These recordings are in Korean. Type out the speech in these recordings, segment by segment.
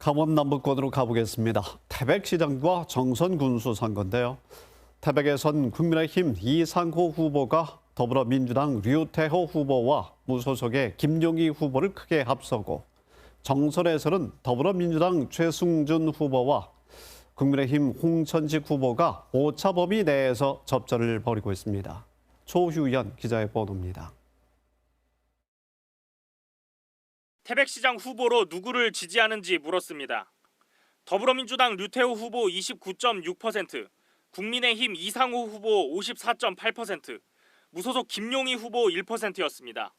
강원 남북권으로 가보겠습니다. 태백시장과 정선 군수 선거인데요. 태백에선 국민의힘 이상호 후보가 더불어민주당 류태호 후보와 무소속의 김용희 후보를 크게 앞서고 정선에서는 더불어민주당 최승준 후보와 국민의힘 홍천식 후보가 오차범위 내에서 접전을 벌이고 있습니다. 조휴연 기자의 보도입니다. 태백시장 후보로 누구를 지지하는지 물었습니다. 더불어민주당 류태호 후보 29.6%, 국민의힘 이상호 후보 54.8%, 무소속 김용희 후보 1%였습니다.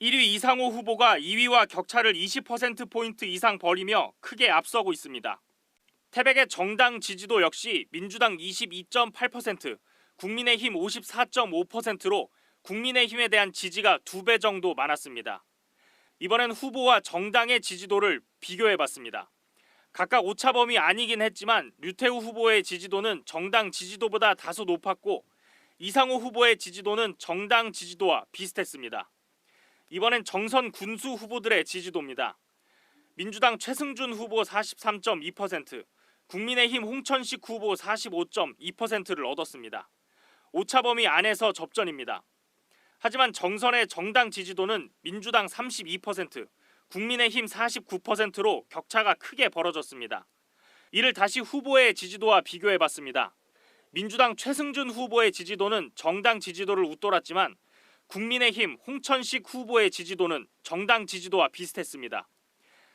1위 이상호 후보가 2위와 격차를 20%포인트 이상 벌이며 크게 앞서고 있습니다. 태백의 정당 지지도 역시 민주당 22.8%, 국민의힘 54.5%로 국민의힘에 대한 지지가 두 배 정도 많았습니다. 이번엔 후보와 정당의 지지도를 비교해 봤습니다. 각각 오차범위 아니긴 했지만 류태우 후보의 지지도는 정당 지지도보다 다소 높았고 이상호 후보의 지지도는 정당 지지도와 비슷했습니다. 이번엔 정선 군수 후보들의 지지도입니다. 민주당 최승준 후보 43.2%, 국민의힘 홍천식 후보 45.2%를 얻었습니다. 오차범위 안에서 접전입니다. 하지만 정선의 정당 지지도는 민주당 32%, 국민의힘 49%로 격차가 크게 벌어졌습니다. 이를 다시 후보의 지지도와 비교해 봤습니다. 민주당 최승준 후보의 지지도는 정당 지지도를 웃돌았지만 국민의힘 홍천식 후보의 지지도는 정당 지지도와 비슷했습니다.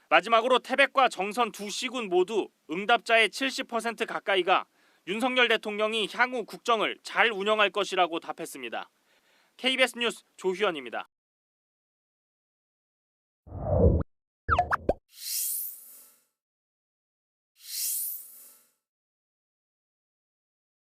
마지막으로 태백과 정선 두 시군 모두 응답자의 70% 가까이가 윤석열 대통령이 향후 국정을 잘 운영할 것이라고 답했습니다. KBS 뉴스 조희연입니다.